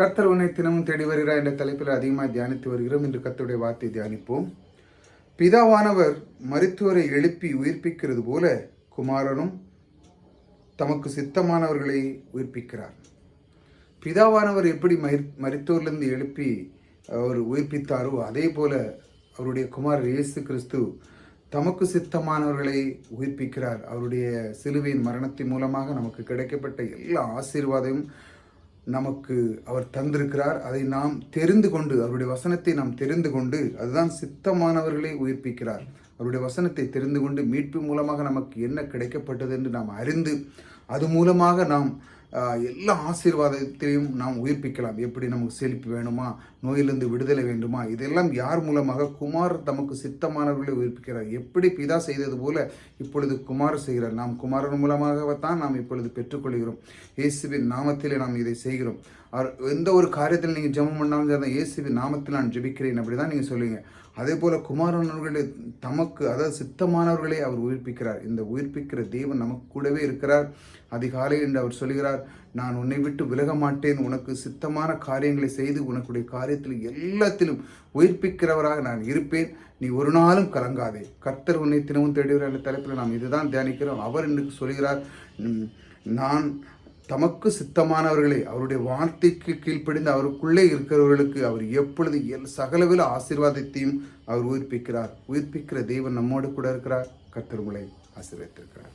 கர்த்தர் உன்னை தினமும் தேடி வருகிறார் என்ற தலைப்பில் அதிகமாக தியானித்து வருகிறோம். என்று கர்த்தருடைய வார்த்தை தியானிப்போம். பிதாவானவர் மருத்துவரை எழுப்பி உயிர்ப்பிக்கிறது போல குமாரனும் தமக்கு சித்தமானவர்களை உயிர்ப்பிக்கிறார். பிதாவானவர் எப்படி மருத்துவர்லேருந்து எழுப்பி அவர் உயிர்ப்பித்தாரோ அதே போல அவருடைய குமாரர் இயேசு கிறிஸ்து தமக்கு சித்தமானவர்களை உயிர்ப்பிக்கிறார். அவருடைய சிலுவையின் மரணத்தின் மூலமாக நமக்கு கிடைக்கப்பட்ட எல்லா ஆசீர்வாதமும் நமக்கு அவர் தந்திருக்கிறார். அதை நாம் தெரிந்து கொண்டு அவருடைய வசனத்தை நாம் தெரிந்து கொண்டு அதுதான் சித்தமானவர்களை உயிர்ப்பிக்கிறார். அவருடைய வசனத்தை தெரிந்து கொண்டு மீட்பு மூலமாக நமக்கு என்ன கிடைக்கப்பட்டது என்று நாம் அறிந்து அது மூலமாக நாம் எல்லா ஆசீர்வாதத்தையும் நாம் உயிர்ப்பிக்கலாம். எப்படி நமக்கு செழிப்பு வேணுமா? நோயிலிருந்து விடுதலை வேண்டுமா? இதெல்லாம் யார் மூலமாக குமார் தமக்கு சித்தமானவர்களை உயிர்ப்பிக்கிறார்? எப்படி பிதா செய்தது போல இப்பொழுது குமார் செய்கிறார்? நாம் குமாரன் மூலமாகத்தான் நாம் இப்பொழுது பெற்றுக்கொள்கிறோம். இயேசுவின் நாமத்திலே நாம் இதை செய்கிறோம். அவர் எந்த ஒரு காரியத்தில் நீங்கள் ஜெபம் பண்ணாலும் சரி, இயேசுவின் நாமத்தில் நான் ஜெபிக்கிறேன் அப்படி தான் நீங்கள் சொல்லுவீங்க. அதே போல குமாரனவர்களை தமக்கு அதாவது சித்தமானவர்களை அவர் உயிர்ப்பிக்கிறார். இந்த உயிர்ப்பிக்கிற தேவன் நமக்கு கூடவே இருக்கிறார். அதிகாலை என்று அவர் சொல்கிறார் நான் உன்னை விட்டு விலக மாட்டேன். உனக்கு சித்தமான காரியங்களை செய்து உனக்குடைய காரியத்தில் எல்லாத்திலும் உயிர்ப்பிக்கிறவராக நான் இருப்பேன். நீ ஒரு நாளும் கலங்காதே. கர்த்தர் உன்னை தினமும் தேடுகிறார். என்ற தலைப்பில் நாம் இதுதான் தியானிக்கிறோம். அவர் இன்றைக்கு சொல்கிறார் நான் தமக்கு சித்தமானவர்களை அவருடைய வார்த்தைக்கு கீழ்ப்படிந்து அவருக்குள்ளே இருக்கிறவர்களுக்கு அவர் எப்பொழுது எல் சகலவில் ஆசீர்வாதத்தையும் அவர் உயிர்ப்பிக்கிறார். உயிர்ப்பிக்கிற தெய்வன் நம்மோடு கூட இருக்கிறார். கர்த்தர் ஆசீர்வதித்திருக்கிறார்.